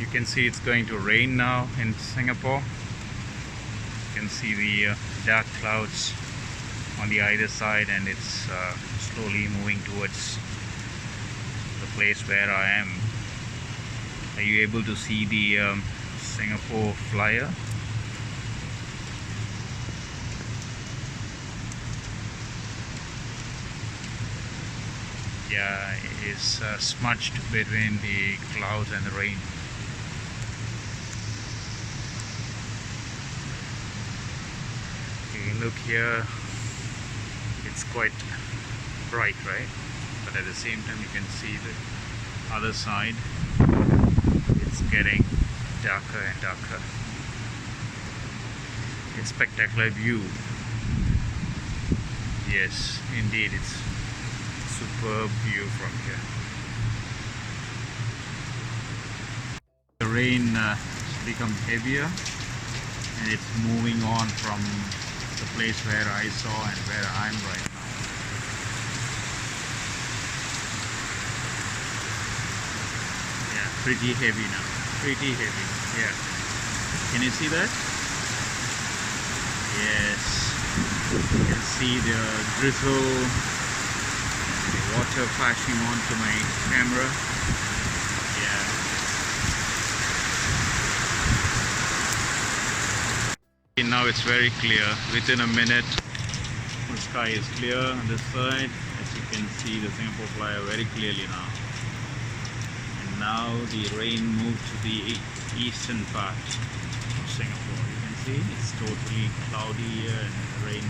you can see it's going to rain now in Singapore. You can see the uh, dark clouds on the either side, and it's uh, slowly moving towards the place where I am. Are you able to see the um, Singapore flyer? Yeah, it is uh, smudged between the clouds and the rain. You can look here, it's quite bright, right? But at the same time, you can see the other side, it's getting darker and darker. It's spectacular view. Yes, indeed, it's superb view from here. The rain uh, become heavier and it's moving on from the place where I saw and where I'm right now. Yeah, pretty heavy now. Pretty heavy. Yeah. Can you see that? Yes. You can see the drizzle the water flashing onto my camera. Yeah. Okay, Now it's very clear. Within a minute, the sky is clear on this side. As you can see, the Singapore flyer very clearly now. And now the rain moved to the eastern part of Singapore. You can see it's totally cloudy here and rain.